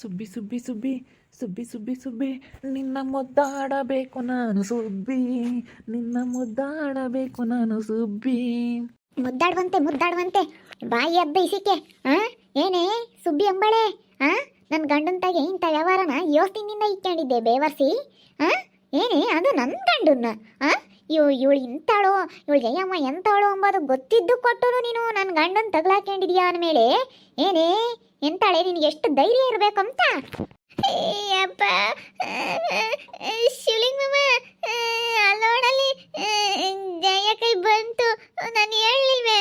ಸುಬ್ಬಿ ಸುಬ್ಬಿ ಸುಬ್ಬಿ ಸುಬ್ಬಿ ಸುಬ್ಬಿ ಸುಬ್ಬಿ. ನಿನ್ನ ಮುದ್ದಾಡಬೇಕು ನಾನು ಸುಬ್ಬಿ. ನಿನ್ನ ಮುದ್ದಾಡಬೇಕು ನಾನು ಸುಬ್ಬಿ. ಮುದ್ದಾಡುವಂತೆ ಮುದ್ದಾಡುವಂತೆ. ಬಾಯಿ ಅದ್ದ ಏನೇ? ಸುಬ್ಬಿ ಅಂಬಳೆ, ಆ? ನನ್ನ ಗಂಡನ ತಾಗೆ ಇಂಥ ವ್ಯವಹಾರನ ಯೋಸ್ತಿನಿಂದ ಇಟ್ಕೊಂಡಿದ್ದೆ, ಬೇವರ್ಸಿ, ಆ? ಏನೇ? ಅದು ನನ್ನ ಗಂಡನ್ನ, ಆ? ಇವ್ ಇವಳು ಇಂತಾಳೋ, ಇವಳು ಜಯಮ್ಮ ಎಂತಾಳೋ ಅಂಬೋದು ಗೊತ್ತಿದ್ದು ಕೊಟ್ಟರು ನೀನು. ನನ್ನ ಗಂಡನ ತಗ್ಲಾಕೊಂಡಿದ್ಯಾ ಅಂದಮೇಲೆ? ಏನೇ? ಎಂತಾಳೆ? ನಿನಗೆ ಎಷ್ಟು ಧೈರ್ಯ ಇರಬೇಕು ಅಂತ ಅಪ್ಪ ಶಿವಲಿಂಗ ಅಲ್ಲೋಡಲ್ಲಿ ಜಯ ಕೈ ಬಂತು. ನಾನು ಹೇಳಿಲ್ವೇ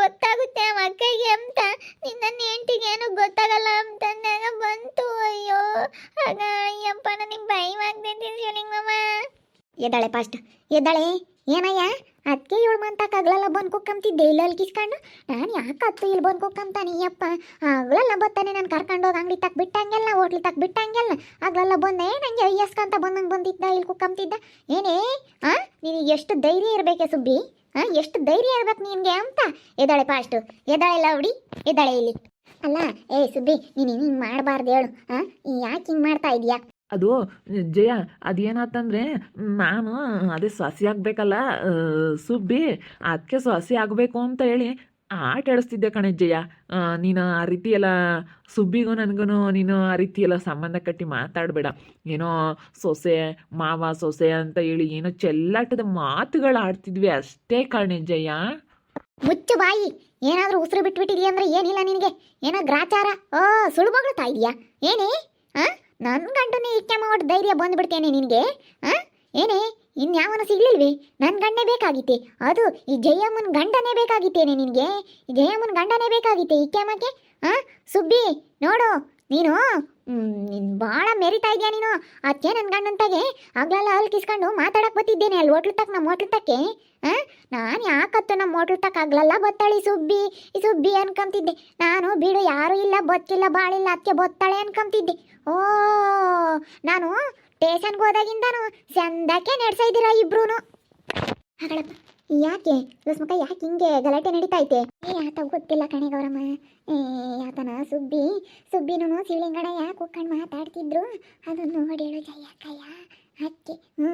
ಗೊತ್ತಾಗುತ್ತೆ ಮಕ್ಕಳಿಗೆ ಅಂತ. ನನ್ನ ಹೆಂಡತಿಗೆ ಏನು ಗೊತ್ತಾಗಲ್ಲ ಅಂತಂದಾಗ ಬಂತು. ಅಯ್ಯೋ. ಆಗ ಅಯ್ಯಪ್ಪ ನನಗೆ ಭಯವಾಗ್ತೈತಿ ಶಿವಲಿಂಗಮ್ಮ ಎದ್ದಾಳೆ ಫಾಸ್ಟ್ ಎದ್ದಾಳೆ, ಏನಯ್ಯ? ಅದಕ್ಕೆ ಇವಳು ಮಂತಾಕ ಅಗ್ಲೆಲ್ಲ ಬಂದು ಕುಕ್ಕಂತಿದ್ದೆ ಇಲ್ಲ ಕಿಸ್ಕೊಂಡು ನಾನು ಯಾಕೆ ಹತ್ತು ಇಲ್ಲಿ ಬಂದು ಕುಕ್ಕಂತಾನೆ ಅಯ್ಯಪ್ಪ ಅಗ್ಲೆಲ್ಲ ಬತ್ತಾನೆ ನಾನು ಕರ್ಕೊಂಡೋಗಿ ಅಂಗಡಿ ತಕ್ಕ ಬಿಟ್ಟಂಗೆಲ್ಲ, ಹೋಟ್ಲ್ ತಕ್ಕ ಬಿಟ್ಟಂಗೆಲ್ಲ. ಅಗ್ಲೆಲ್ಲ ಬಂದೆ, ನಂಗೆ ಅಯ್ಯಸ್ಕಂತ ಬಂದಂಗೆ ಬಂದಿದ್ದ ಇಲ್ಲಿ ಕುಕ್ಕಂತಿದ್ದ ಏನೇ? ಆ? ನೀನು ಎಷ್ಟು ಧೈರ್ಯ ಇರಬೇಕೆ ಸುಬ್ಬಿ? ಆ? ಎಷ್ಟು ಧೈರ್ಯ ಇರ್ಬೇಕು ನಿನಗೆ ಅಂತ? ಎದ್ದಾಳೆ ಫಾಸ್ಟು. ಎದ್ದಾಳೆ ಲೌಡಿ ಎದ್ದಾಳೆ ಇಲ್ಲಿ. ಅಲ್ಲ ಏ ಸುಬ್ಬಿ, ನೀನು ಹಿಂಗೆ ಮಾಡಬಾರ್ದು ಹೇಳು. ಆ? ಯಾಕೆ ಹಿಂಗೆ ಮಾಡ್ತಾ ಇದೀಯಾ? ಅದು, ಜಯ, ಅದೇನಾತಂದ್ರೆ ನಾನು ಅದೇ ಸೊಸೆ ಆಗಬೇಕಲ್ಲ ಸುಬ್ಬಿ ಅದಕ್ಕೆ ಸೊಸೆ ಆಗಬೇಕು ಅಂತ ಹೇಳಿ ಆಟ ಆಡಿಸ್ತಿದ್ದೆ ಕಣೆ ಜಯ. ನೀನು ಆ ರೀತಿ ಎಲ್ಲ, ಸುಬ್ಬಿಗೂ ನನಗೂ ನೀನು ಆ ರೀತಿ ಎಲ್ಲ ಸಂಬಂಧ ಕಟ್ಟಿ ಮಾತಾಡಬೇಡ. ಏನೋ ಸೊಸೆ, ಮಾವ, ಸೊಸೆ ಅಂತ ಹೇಳಿ ಏನೋ ಚೆಲ್ಲಾಟದ ಮಾತುಗಳು ಆಡ್ತಿದ್ವಿ ಅಷ್ಟೇ ಕಣೆ ಜಯ. ಮುಚ್ಚು ಬಾಯಿ. ಏನಾದರೂ ಉಸಿರು ಬಿಟ್ಬಿಟ್ಟಿದ್ಯಾ ಅಂದ್ರೆ ಏನಿಲ್ಲ ನಿನಗೆ? ಏನೋ ಗ್ರಾಚಾರ. ಓ ಸುಳುಬಗಳು ಬಗ್ಳ್ತಾ ಏನೇ? ಆ? ನನ್ನ ಗಂಡನೇ ಇಕ್ಕೆ ಧೈರ್ಯ ಬಂದ್ಬಿಡ್ತೇನೆ ನಿನಗೆ, ಆ? ಏನೇ ಇನ್ಯಾವನು ಸಿಗ್ಲಿಲ್ವಿ? ನನ್ನ ಗಂಡನೇ ಬೇಕಾಗಿತ್ತೆ. ಅದು ಈ ಜಯಮ್ಮನ ಗಂಡನೇ ಬೇಕಾಗಿತ್ತೇನೆ ನಿನಗೆ. ಜಯಮ್ಮನ ಗಂಡನೇ ಬೇಕಾಗಿತ್ತೆ ಇಕ್ಕೆಮಕ್ಕೆ ಆ? ಸುಬ್ಬಿ, ನೋಡು, ನೀನು ನೀನು ಭಾಳ ಮೆರಿತಾ ಇದೆಯಾ ನೀನು? ಅದಕ್ಕೆ ನನ್ನ ಗಂಡಂತಾಗೆ ಆಗ್ಲೆಲ್ಲ ಅಲ್ಲಿ ಕಿಸ್ಕೊಂಡು ಮಾತಾಡಕ್ಕೆ ಬತ್ತಿದ್ದೇನೆ ಅಲ್ಲಿ ಹೋಟ್ಲ್ ತಕ್ಕ ನಮ್ಮ ಹೋಟ್ಲು ತಕ್ಕೆ ನಾನು ಯಾಕತ್ತು ನಮ್ಮ ಹೋಟ್ಲು ತಕ್ಕ ಆಗ್ಲಲ್ಲ ಬತ್ತಾಳೆ ಸುಬ್ಬಿ? ಈ ಸುಬ್ಬಿ ಅನ್ಕೊಂತಿದ್ದೆ. ನಾನು ಬಿಡು, ಯಾರು ಇಲ್ಲ ಬಚ್ಚಿಲ್ಲ ಬಾಳಿಲ್ಲ ಅದಕ್ಕೆ ಬತ್ತಾಳೆ ಅನ್ಕೊಂತಿದ್ದೆ. ಓ, ನಾನು ಸ್ಟೇಷನ್ಗೆ ಹೋದಾಗಿಂದನು ಚಂದಕ್ಕೆ ನಡೆಸಿದ್ದೀರಾ ಇಬ್ರು ಹಾಗಳಪ್ಪ ಯಾಕೆ? ಲಸ್ಮಕ್ಕ ಯಾಕೆ ಹಿಂಗೆ ಗಲಾಟೆ ನಡೀತಾ ಐತೆ? ಏ, ಆತ ಗೊತ್ತಿಲ್ಲ ಕಣೆ ಗೌರಮ್ಮ. ಏ, ಆತನ ಸುಬ್ಬಿ, ಸುಬ್ಬಿನೂ ಸಿಳಿಂಗಡ ಯಾಕೆ ಉಕ್ಕಂಡು ಮಾತಾಡ್ತಿದ್ರು? ಅದನ್ನು ನೋಡಿ ಹೇಳು ಜಯಕ್ಕಯ್ಯ. ಅಕ್ಕಿ, ಹ್ಞೂ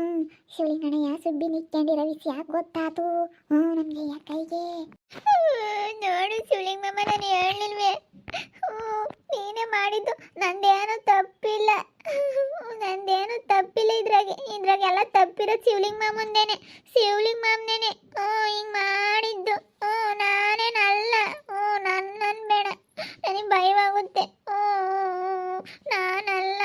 ಶಿವಲಿಂಗಣ್ಣಯ್ಯ ಸುಬ್ಬಿ ನಿತ್ಕೊಂಡಿರೋ ವಿಷಯ ಗೊತ್ತಾತು. ಹ್ಞೂ ನಮಗೆ ಯಾಕೈಗೆ ನೋಡು ಶಿವಲಿಂಗಮ್ಮ ನಾನು ಹೇಳಿಲ್ವೇ ನೀನೇ ಮಾಡಿದ್ದು ನಂದೇನು ತಪ್ಪಿಲ್ಲ ನಂದೇನು ತಪ್ಪಿಲ್ಲ ಇದ್ರಾಗೆ ಇದ್ರಾಗೆಲ್ಲ ತಪ್ಪಿರೋ ಶಿವಲಿಂಗ ಮಾಮಂದೇನೆ ಶಿವಲಿಂಗ ಮಾಮನೇನೆ ಹ್ಞೂ ಹಿಂಗೆ ಮಾಡಿದ್ದು ಹ್ಞೂ ನಾನೇನಲ್ಲ ಹ್ಞೂ ನನ್ನ ಬೇಡ ನನಗೆ ಭಯವಾಗುತ್ತೆ ಹ್ಞೂ ನಾನಲ್ಲ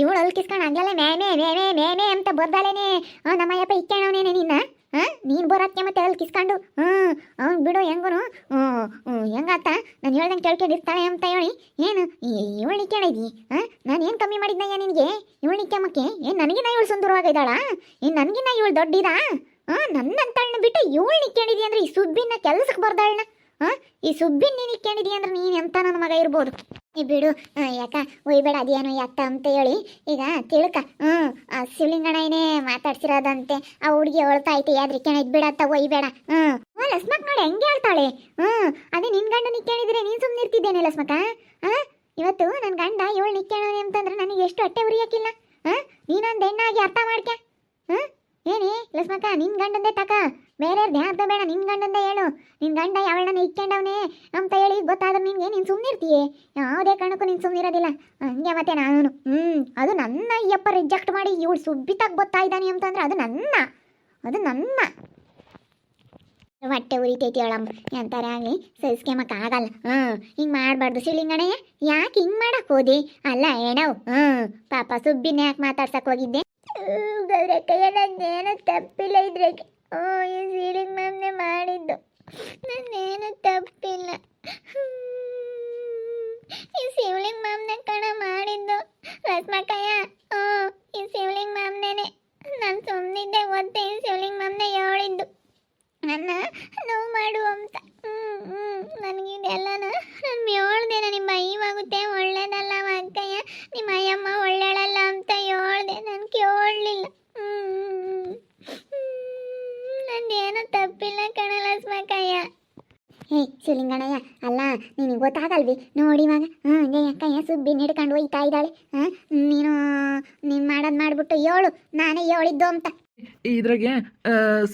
ಇವಳು ಅಲ್ಲಿ ಕಿಸ್ಕೊಂಡು ಹಂಗೆಲ್ಲ ಮೇಮೆ ಮೇಮೆ ಮೇಮೆ ಅಂತ ನಮ್ಮ ನಮ್ಮಯ್ಯಪ್ಪ ಇಕ್ಕಣವನೇನೆ ನಿನ್ನ. ಹಾಂ ನೀನು ಬರೋಕ್ಕೆ ಮತ್ತೆ ಅಲ್ಲಿ ಕಿಸ್ಕೊಂಡು. ಹ್ಞೂ ಅವ್ನು ಬಿಡು ಹೆಂಗು ಹೆಂಗಾತ? ನಾನು ಹೇಳ್ದಂಗೆ ಕೇಳ್ಕೊಂಡಿರ್ತಾಳೆ ಅಂತ ಹೇಳಿ. ಏನು ಇವಳು ನಿಕ್ಕೊಂಡಿದ್ದಿ ಹಾಂ ನಾನು ಏನು ಕಮ್ಮಿ ಮಾಡಿದ್ನಯ್ಯ ನಿನಗೆ? ಇವಳು ನಿಕ್ಕಮ್ಮಕ್ಕೆ ಏನು, ನನಗಿನ್ನ ಇವಳು ಸುಂದರವಾಗಿದ್ದಾಳ ಏನು, ನನಗಿನ್ನ ಇವಳು ದೊಡ್ಡಿದಾ? ಹಾಂ ನನ್ನಂತಳನ್ನ ಬಿಟ್ಟು ಇವಳು ನಿಕ್ಕೊಂಡಿದ್ದಿ ಅಂದ್ರೆ ಈ ಸುಬ್ಬಿನ ಕೆಲಸಕ್ಕೆ ಬರ್ದಾಳನ್ನ ಹಾಂ ಈ ಸುಬ್ಬಿನ ನೀನು ನಿಕ್ಕೊಂಡಿದ್ದಿ ಅಂದ್ರೆ ನೀನು ಎಂತ ನನ್ನ ಮಗ ಇರ್ಬೋದು? ಈ ಬಿಡು ಯಾಕ? ಒಯ್ಬೇಡ, ಅದೇನು ಯಾಕ ಅಂತ ಹೇಳಿ. ಈಗ ತಿಳ್ಕ, ಹ್ಞೂ ಶಿವಲಿಂಗಣ್ಣನೇ ಮಾತಾಡ್ಸಿರೋದಂತೆ. ಆ ಹುಡುಗಿ ಹೇಳ್ತಾ ಐತೆ ಯಾದ್ರಿಕೆ ಇದ್ಬಿಡತ್ತ, ಒಯ್ಬೇಡ, ಹ್ಞೂ. ಓ ಲಸ್ಮಕ್ ನೋಡಿ ಹೆಂಗೆ ಹೇಳ್ತಾಳೆ. ಹ್ಞೂ, ಅದೇ ನಿನ್ನ ಗಂಡ ನಿಕ್ಕೇಳಿದ್ರೆ ನೀನು ಸುಮ್ಮನೆ ಇರ್ತಿದ್ದೇನೆ ಲಸ್ಮಕ ಹಾಂ, ಇವತ್ತು ನನ್ನ ಗಂಡ ಇವಳು ನಿಕ್ಕೇಳೋನೆ ಅಂತಂದ್ರೆ ನನಗೆ ಎಷ್ಟು ಹೊಟ್ಟೆ ಉರಿಯಕ್ಕಿಲ್ಲ? ಹಾಂ, ನೀನೊಂದು ಹೆಣ್ಣಾಗಿ ಅರ್ಥ ಮಾಡ್ಕ ಹಾಂ ಏನೇ? ಲಸ್ಮಕಾ ನಿನ್ನ ಗಂಡಂದೇ ತಕ. ಬೇರೆ ಧ್ಯಾನ ಬೇಡ, ನಿನ್ ಗಂಡಂದೇ ಹೇಳು. ನಿನ್ನ ಗಂಡ ಅವಳನ್ನ ಇಕ್ಕೊಂಡವನೇ ಅಂತ ಹೇಳಿ ಗೊತ್ತಾದ್ರೆ ನಿನ್ಗೆ ನೀನು ಸುಮ್ಮನೆ ಇರ್ತೀಯೇ ಯಾವುದೇ ಕಾರಣಕ್ಕೂ ನೀನು ಸುಮ್ಮನಿರೋದಿಲ್ಲ ಹಂಗೆ ಮತ್ತೆ ನಾನು ಹ್ಮ್, ಅದು ನನ್ನ ಅಯ್ಯಪ್ಪ ರಿಜೆಕ್ಟ್ ಮಾಡಿ ಇವಳು ಸುಬ್ಬಿತಾಗ ಗೊತ್ತಾ ಇದ್ದಾನೆ ಅಂತಂದ್ರೆ ಅದು ನನ್ನ. ಅದು ನನ್ನ. ಹೊಟ್ಟೆ ಉರಿತೈತಿ ಹೇಳಮ್ಮ ಎಂತಾರೆ ಆಗಲಿ ಸಹಿಸ್ಕೆಮಕ್ಕ ಆಗಲ್ಲ. ಹ್ಞೂ ಹಿಂಗೆ ಮಾಡಬಾರ್ದು ಸಿಳಿಂಗಣಯ್ಯ ಯಾಕೆ ಹಿಂಗೆ ಮಾಡಕ್ಕೆ ಹೋದಿ? ಅಲ್ಲ ಏನೋ ಹ್ಞೂ ಪಾಪ ಸುಬ್ಬಿನ ಯಾಕೆ ಮಾತಾಡ್ಸಕ್ಕೆ ಹೋಗಿದ್ದೆ? ಗೌರಕ್ಕಯ್ಯ ನಂದೇನು ತಪ್ಪಿಲ್ಲ ಇದ್ರಾಗೆ. ಈ ಸೀಲಿಂಗ್ ಮ್ಯಾಮ್ನೆ ಮಾಡಿದ್ದು ನನ್ನೇನು ತಪ್ಪಿಲ್ಲ ಈ ಶಿವಲಿಂಗ್ ಮ್ಯಾಮ್ನೆ ಕಣ ಮಾಡಿದ್ದು ರಸ್ಮಕ್ಕಯ್ಯ ಓ ಈ ಶಿವಲಿಂಗ್ ಮ್ಯಾಮ್ನೇನೆ ನಾನು ಸುಮ್ಮನಿದ್ದೆ ಗೊತ್ತೇ ಈ ಶಿವಲಿಂಗ್ ಮ್ಯಾಮ್ನೆ ಹೇಳಿದ್ದು ನನ್ನ ನೋವು ಮಾಡು ಅಂತ ಹ್ಮ್ ಹ್ಮ್ ನನಗಿದೆಲ್ಲನ ನಾನು ಹೇಳ್ದೆ ನನಗೆ ಭಯವಾಗುತ್ತೆ ಒಳ್ಳೇದಲ್ಲ ಅಕ್ಕಯ್ಯ ನಿಮ್ಮ ಅಯ್ಯಮ್ಮ ಒಳ್ಳೆಯಳಲ್ಲ ಅಂತ ಹೇಳ್ದೆ ನಾನು ಕೇಳಲಿಲ್ಲ ಶಿವಲಿಂಗಣ್ಣಯ್ಯ ಅಲ್ಲ, ನಿನಗೆ ಗೊತ್ತ ಗೊತ್ತಾಗಲ್ವಿ? ನೋಡಿ ಇವಾಗ. ಹ್ಞೂ ಜಯಕ್ಕಯ್ಯ ಸುಬ್ಬಿ ಹಿಡ್ಕೊಂಡು ಹೋಯ್ತಾ ಇದ್ದಾಳೆ. ಹಾಂ ನೀನು ನೀನು ಮಾಡೋದು ಮಾಡಿಬಿಟ್ಟು ಏಳು. ನಾನೇ ಹೇಳಿದ್ದು ಅಂತ. ಇದ್ರಾಗೆ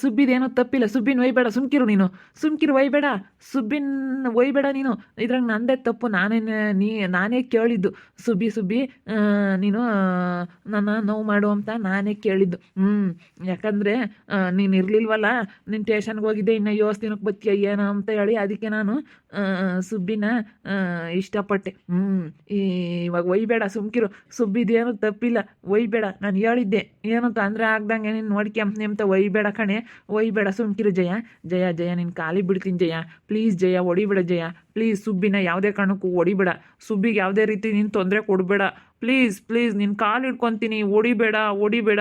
ಸುಬ್ಬಿದೇನೋ ತಪ್ಪಿಲ್ಲ. ಸುಬ್ಬಿನ ಒಯ್ಬೇಡ, ಸುಮ್ಕಿರು ನೀನು. ಸುಮ್ಕಿರು ಒಯ್ಬೇಡ, ಸುಬ್ಬಿನ ಒಯ್ಬೇಡ ನೀನು. ಇದ್ರಾಗ ನಂದೇ ತಪ್ಪು. ನಾನೇ, ನೀ, ನಾನೇ ಕೇಳಿದ್ದು. ಸುಬ್ಬಿ ಸುಬ್ಬಿ ನೀನು ನನ್ನ ನೋವು ಮಾಡು ಅಂತ ನಾನೇ ಕೇಳಿದ್ದು. ಹ್ಞೂ ಯಾಕಂದರೆ ನೀನು ಇರಲಿಲ್ವಲ್ಲ, ನೀನು ಟೇಷನ್ಗೆ ಹೋಗಿದ್ದೆ, ಇನ್ನು ಯೋಸ್ ದಿನಕ್ಕೆ ಬತ್ತೀಯ, ಏನೋ ಅಂತ ಹೇಳಿ ಅದಕ್ಕೆ ನಾನು ಸುಬ್ಬಿನ ಇಷ್ಟಪಟ್ಟೆ. ಹ್ಞೂ ಇವಾಗ ಒಯ್ಬೇಡ, ಸುಮ್ಕಿರು. ಸುಬ್ಬಿದೇನು ತಪ್ಪಿಲ್ಲ. ಒಯ್ಬೇಡ. ನಾನು ಹೇಳಿದ್ದೆ. ಏನು ತೊಂದರೆ ಆಗ್ದಂಗೆ ನೀನು ನೋಡ್ಕೊಂಬ್ನಿ ಅಂತ ಒಯ್ಬೇಡ ಕಣೆ ಒಯ್ಬೇಡ ಸುಮ್ಕಿರು ಜಯ. ಜಯ ಜಯ ನಿನ್ನ ಖಾಲಿ ಬಿಡ್ತೀನಿ ಜಯ. Please Jaya ಹೊಡಿಬೇಡ Jaya. ಪ್ಲೀಸ್ ಸುಬ್ಬಿನ ಯಾವುದೇ ಕಾರಣಕ್ಕೂ ಹೊಡಿಬೇಡ ಸುಬ್ಬಿಗೆ ಯಾವುದೇ ರೀತಿ ನೀನು ತೊಂದರೆ ಕೊಡಬೇಡ. ಪ್ಲೀಸ್ ಪ್ಲೀಸ್ ನಿನ್ನ ಕಾಲು ಹಿಡ್ಕೊತೀನಿ. ಹೊಡಿಬೇಡ ಹೊಡಿಬೇಡ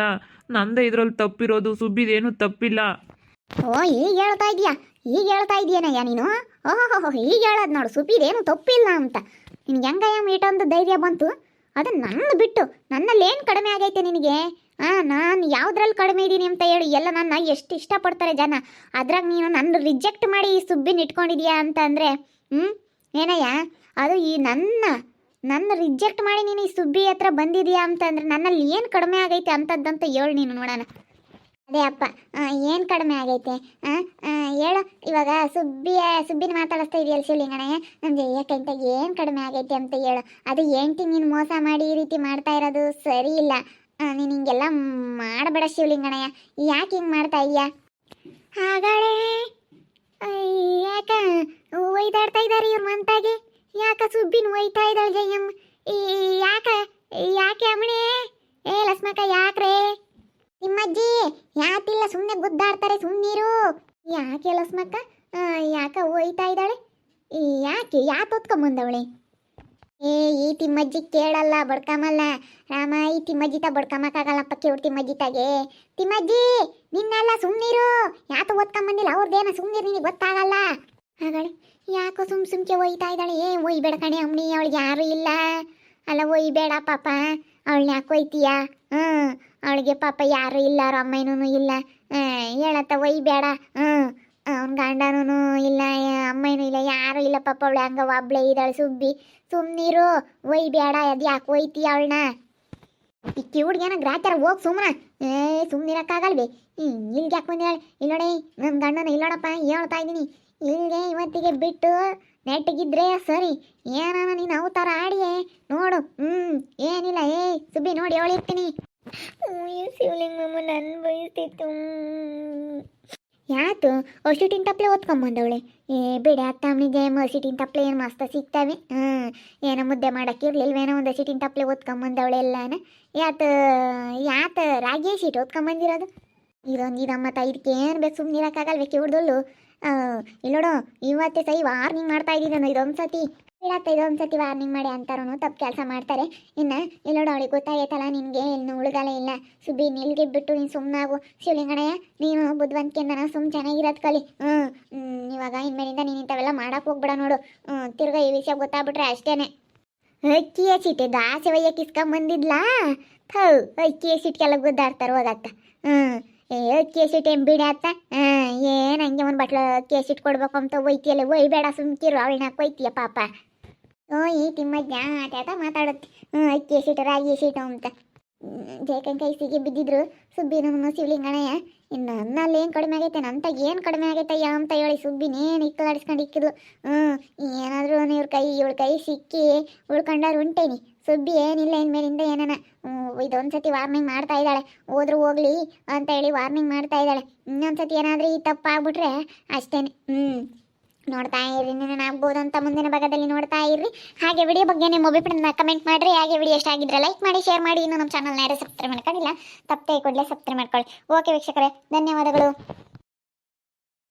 ನಂದೇ ಇದ್ರಲ್ಲಿ ತಪ್ಪಿರೋದು, ಸುಬ್ಬಿದೇನು ತಪ್ಪಿಲ್ಲ. ಓ ಈಗ ಹೇಳ್ತಾ ಇದೀಯಾ? ಈಗ ಹೇಳ್ತಾ ಇದೀಯನಯ್ಯ ನೀನು? ಓಹೋ ಈಗ ಹೇಳೋದು ನೋಡು, ಸುಬ್ಬಿದೇನು ತಪ್ಪಿಲ್ಲ ಅಂತ. ನಿನ್ಗೆ ಹೆಂಗಯ್ಯ ಇಟ್ಟೊಂದು ಧೈರ್ಯ ಬಂತು? ಅದು ನನ್ನ ಬಿಟ್ಟು ನನ್ನಲ್ಲಿ ಏನು ಕಡಿಮೆ ಆಗೈತೆ ನಿನಗೆ? ಹಾಂ ನಾನು ಯಾವುದ್ರಲ್ಲಿ ಕಡಿಮೆ ಇದ್ದೀನಿ ಅಂತ ಹೇಳಿ. ಎಲ್ಲ ನನ್ನ ಎಷ್ಟು ಇಷ್ಟಪಡ್ತಾರೆ ಜನ. ಅದ್ರಾಗ ನೀನು ನನ್ನ ರಿಜೆಕ್ಟ್ ಮಾಡಿ ಈ ಸುಬ್ಬಿನ ಇಟ್ಕೊಂಡಿದ್ಯಾ ಅಂತ ಅಂದರೆ ಹ್ಞೂ ಏನಯ್ಯ? ಅದು ಈ ನನ್ನ ನನ್ನ ರಿಜೆಕ್ಟ್ ಮಾಡಿ ನೀನು ಈ ಸುಬ್ಬಿ ಹತ್ರ ಬಂದಿದೀಯಾ ಅಂತಂದ್ರೆ ನನ್ನಲ್ಲಿ ಏನು ಕಡಿಮೆ ಆಗೈತೆ ಅಂತದ್ದಂತ ಹೇಳು ನೀನು ನೋಡೋಣ. ಅದೇ ಅಪ್ಪ ಏನು ಕಡಿಮೆ ಆಗೈತೆ? ಹೇಳು, ಇವಾಗ ಸುಬ್ಬಿ ಸುಬ್ಬಿನ ಮಾತಾಡಿಸ್ತಾ ಇದೆಯಲ್ಲ ಶಿವಲಿಂಗಣ್ಣಯ್ಯ ನಮಗೆ ಅಂತ ಏನು ಕಡಿಮೆ ಆಗೈತೆ ಅಂತ ಹೇಳು. ಅದು ಏಂಟಿ ನೀನು ಮೋಸ ಮಾಡಿ ಈ ರೀತಿ ಮಾಡ್ತಾ ಇರೋದು ಸರಿ ಇಲ್ಲ. ನೀನು ಹಿಂಗೆಲ್ಲ ಮಾಡಬೇಡ ಶಿವಲಿಂಗಣಯ್ಯ ಯಾಕೆ ಹಿಂಗೆ ಮಾಡ್ತಾ ಇದೀಯಾ? ಹಾಗಾಳೆ, ಯಾಕ ಒಯ್ದಾಡ್ತಾ ಇದ್ದಾರೆ ಇವ್ರ ಮಂತಾಗಿ? ಯಾಕ ಸುಬ್ಬಿನ ಒಯ್ತಾ ಇದ್ದಾಳೆ ಜಯಮ್ಮ ಯಾಕ, ಯಾಕೆ ಅಮ್ಮಣೆ ಏ ಲಕ್ಷ್ಮಕ್ಕ ಯಾಕ್ರೆ ನಿಮ್ಮಜ್ಜಿ ಯಾತಿಲ್ಲ ಸುಮ್ಮನೆ ಗುದ್ದಾಡ್ತಾರೆ ಸುಮ್ಮನಿರು ಯಾಕೆ ಲಸ್ಮಕ್ಕ ಯಾಕೆ ಒಯ್ತಾ ಇದ್ದಾಳೆ? ಯಾಕೆ ಯಾಕೆ ಹೊತ್ಕೊಂಬಂದವಳೆ? ಏ ಈ ತಿಮ್ಮಜ್ಜಿ ಕೇಳಲ್ಲ ಬಡ್ಕಮಲ್ಲ. ರಾಮ ಈ ತಿಮ್ಮಜ್ಜಿತ ಬಡ್ಕಮಕ್ಕಾಗಲ್ಲಪ್ಪ ಕೇಳು ತಿಮ್ಮಜ್ಜಿತಾಗೆ ತಿಮ್ಮಜ್ಜಿ ನಿನ್ನೆಲ್ಲ ಸುಮ್ಮನಿರು ಯಾತು ಓದ್ಕೊಂಬಂದಿಲ್ಲ ಅವ್ರದ್ದೇನ ಸುಮ್ಮನಿರು ನಿನಗೆ ಗೊತ್ತಾಗಲ್ಲ. ಹಾಗಾಳೆ, ಯಾಕೋ ಸುಮ್ ಸುಮ್ಕೆ ಒಯ್ತಾ ಇದ್ದಾಳೆ? ಏ ಒಯ್ಬೇಡ ಕಣೆ ಅಮ್ಮನಿ ಅವಳಿಗೆ ಯಾರೂ ಇಲ್ಲ. ಅಲ್ಲ ಒಯ್ಬೇಡ ಪಾಪ. ಅವಳನ್ನ ಯಾಕೆ ಒಯ್ತೀಯ? ಹ್ಞೂ ಅವಳಿಗೆ ಪಾಪ ಯಾರು ಇಲ್ಲ, ಅವ್ರ ಅಮ್ಮನೂ ಇಲ್ಲ. ಹೇಳತ್ತ, ಒಯ್ಬೇಡ. ಹ್ಞೂ ಅವ್ನ ಗಂಡನೂ ಇಲ್ಲ ಅಮ್ಮನೂ ಇಲ್ಲ, ಯಾರು ಇಲ್ಲ. ಪಾಪ ಅವಳು ಹಂಗ ಒಬ್ಳೆ ಇದ್ದಾಳೆ ಸುಬ್ಬಿ. ಸುಮ್ಮನಿರು ಒಯ್ಬೇಡ, ಅದು ಯಾಕೆ ಒಯ್ತೀಯ ಅವಳನ್ನ ಇಕ್ಕಿ ಕಿವುಡ್ಗೇನ ಗ್ರಾಚಾರ ಹೋಗಿ ಸುಮ್ಮನ ಏ ಸುಮ್ಮನಿರಕ್ಕಾಗಲ್ವೇ ಇಲ್ಲಿಗೆ ಯಾಕೆ ಬಂದಿದ್ದಾಳೆ? ಇಲ್ಲೋಡೆ ನನ್ನ ಗಂಡನ ಇಲ್ಲೋಡಪ್ಪ ಹೇಳ್ತಾ ಇದ್ದೀನಿ. ಇಲ್ಲಿಗೆ ಇವತ್ತಿಗೆ ಬಿಟ್ಟು ನೆಟ್ಟಗಿದ್ರೆ ಸರಿ. ಏನಾನ ನೀನು ಅವತಾರ ಆಡಿಯೇ ನೋಡು. ಹ್ಞೂ ಏನಿಲ್ಲ ಏ ಸುಬ್ಬಿ ನೋಡಿ ಅವಳಿರ್ತೀನಿ ಶಿವಲಿಂಗಮ್ಮ ನನ್ನ ಬಯಸ್ತಿತ್ತು. ಯಾತು? ಒಸಿಟಿನ ತಪ್ಪಲೆ ಓದ್ಕೊಂಬಂದವಳೆ. ಏ ಬಿಡ ಅತ್ತಮ್ಮನಿಗೆ ಒಸಿಟಿನ ತಪ್ಪಲೆ ಏನು ಮಸ್ತ ಸಿಗ್ತವೆ? ಹ್ಞೂ ಏನೋ ಮುದ್ದೆ ಮಾಡಕ್ಕಿರ್ಲಿಲ್ವೇನೋ ಒಂದು ಒಸಿಟಿನ ತಪ್ಪಲೆ ಓದ್ಕೊಂಬಂದವಳೆ ಎಲ್ಲಾನ. ಯಾತ ಯಾತ ರಾಗಿ ಸೀಟ್ ಓದ್ಕೊಂಬಂದಿರೋದು? ಇದೊಂದು ಇದಮ್ಮ ಇದಕ್ಕೆ ಏನು ಬೇಕು ಸುಮ್ಮನೆ ಇರೋಕ್ಕಾಗಲ್ವೇ ಕಿವಿಡ್ದಲ್ಲು ಇಲ್ಲೋಡು ಇವತ್ತೇ ಸೈ ವಾರ್ನಿಂಗ್ ಮಾಡ್ತಾ ಇದ್ದೀನಿ ನಾನು, ಇದೊಂದು ಸತಿ ಬಿಡತ್ತ ಇದೊಂದು ಸತಿ ವಾರ್ನಿಂಗ್ ಮಾಡಿ ಅಂತಾರು ತಪ್ಪು ಕೆಲಸ ಮಾಡ್ತಾರೆ. ಇನ್ನು ಇಲ್ಲೋಡು ಅವಳಿಗೆ ಗೊತ್ತಾಗೈತಲ್ಲ, ನಿನಗೆ ಇನ್ನು ಉಳುಗಾಲ ಇಲ್ಲ. ಸುಬ್ಬಿ, ನಿಲ್ಗೆ ಬಿಟ್ಟು ನೀನು ಸುಮ್ಮನಾಗು ಶಿವಲಿಂಗಣಯ್ಯ ನೀನು ಬುದ್ಧಿವಂತಿಕೆಯಿಂದ ಸುಮ್ಮ ಚೆನ್ನಾಗಿರೋದು ಕಲಿ. ಹ್ಞೂ ಇವಾಗ ಇನ್ಮೇಲಿಂದ ನೀನು ಇಂಥವೆಲ್ಲ ಮಾಡಕ್ಕೆ ಹೋಗ್ಬೇಡ ನೋಡು. ತಿರ್ಗಾ ಈ ವಿಷಯ ಗೊತ್ತಾಗ್ಬಿಟ್ರೆ ಅಷ್ಟೇನೆ. ಅಕ್ಕಿಯ ಸಿಟ್ಟೆ ದಾಸೆ ಒಯ್ಯಕ್ಕೆ ಇಸ್ಕೊಂಬಂದಿದ್ಲಾ? ಥೌ ಅಕ್ಕಿಯ ಸಿಟ್ಗೆಲ್ಲ ಗುದ್ದಾಡ್ತಾರೆ ಹೋಗತ್ತ ಹ್ಞೂ ಏ ಏನು ಬಿಡಿ ಅತ್ತ ಏನು ಹಂಗೆ ಒಂದು ಬಟ್ಲು ಕೇಸಿಟ್ಟು ಸಿಟ್ ಕೊಡ್ಬೇಕು ಅಂತ ಒಯ್ತಿಯಲ್ಲ ಒಯ್ಬೇಡ ಸುಮ್ಕಿರು, ಅವಳನ್ನ ಒಯ್ತೀಯ ಪಾಪ. ಓ ಈ ತಿಮ್ಮಜ್ಜ ಆಟ ಮಾತಾಡುತ್ತೆ. ಹ್ಞೂ ಅಕ್ಕಿ ಸೀಟು ರಾಗಿ ಸೀಟು ಅಂತ. ಕೈ ಸಿಗಿ ಬಿದ್ದಿದ್ರು. ಸುಬ್ಬಿನ ಶಿವಲಿಂಗಣಯ್ಯ. ಇನ್ನು ನನ್ನಲ್ಲಿ ಏನು ಕಡಿಮೆ ಆಗೈತೆ, ನಂತಾಗ ಏನು ಕಡಿಮೆ ಆಗೈತಯ್ಯ ಅಂತ ಹೇಳಿ ಸುಬ್ಬಿನೇನು ಇಕ್ಕಲಾಡಿಸ್ಕೊಂಡು ಇಕ್ಕಿದ್ಲು ಹ್ಞೂ ಏನಾದರೂ ಇವ್ರ ಕೈ, ಇವಳ ಕೈ ಸಿಕ್ಕಿ ಉಳ್ಕೊಂಡಾರು ಉಂಟೇನಿ. ಸುಬ್ಬಿ ಏನಿಲ್ಲ ಇನ್ಮೇಲಿಂದ ಏನಾನ. ಇದೊಂದ್ಸತಿ ವಾರ್ನಿಂಗ್ ಮಾಡ್ತಾ ಇದ್ದಾಳೆ. ಹೋದ್ರು ಹೋಗ್ಲಿ ಅಂತ ಹೇಳಿ ವಾರ್ನಿಂಗ್ ಮಾಡ್ತಾ ಇದ್ದಾಳೆ. ಇನ್ನೊಂದ್ಸತಿ ಏನಾದರೂ ಈ ತಪ್ಪಾಗ್ಬಿಟ್ರೆ ಅಷ್ಟೇನೆ. ಹ್ಞೂ ನೋಡ್ತಾ ಇರ್ರಿ ನೀನು ಅಂತ ಮುಂದಿನ ಭಾಗದಲ್ಲಿ ನೋಡ್ತಾ ಇರ್ರಿ. ಹಾಗೆ ವಿಡಿಯೋ ಬಗ್ಗೆ ನಿಮ್ಮ ಅಭಿಪ್ರಾಯನ ಕಮೆಂಟ್ ಮಾಡಿರಿ. ಹಾಗೆ ವಿಡಿಯೋ ಇಷ್ಟ ಆಗಿದ್ರೆ ಲೈಕ್ ಮಾಡಿ ಶೇರ್ ಮಾಡಿ. ಇನ್ನು ನಮ್ಮ ಚಾನಲ್ನ ಯಾರು ಸಬ್ಸ್ಕ್ರೈಬ್ ಮಾಡ್ಕೊಂಡಿಲ್ಲ ತಪ್ಪೇ ಕೊಡಲೇ ಸಬ್ಸ್ಕ್ರೈಬ್ ಮಾಡ್ಕೊಳ್ಳಿ. ಓಕೆ ವೀಕ್ಷಕರೇ, ಧನ್ಯವಾದಗಳು.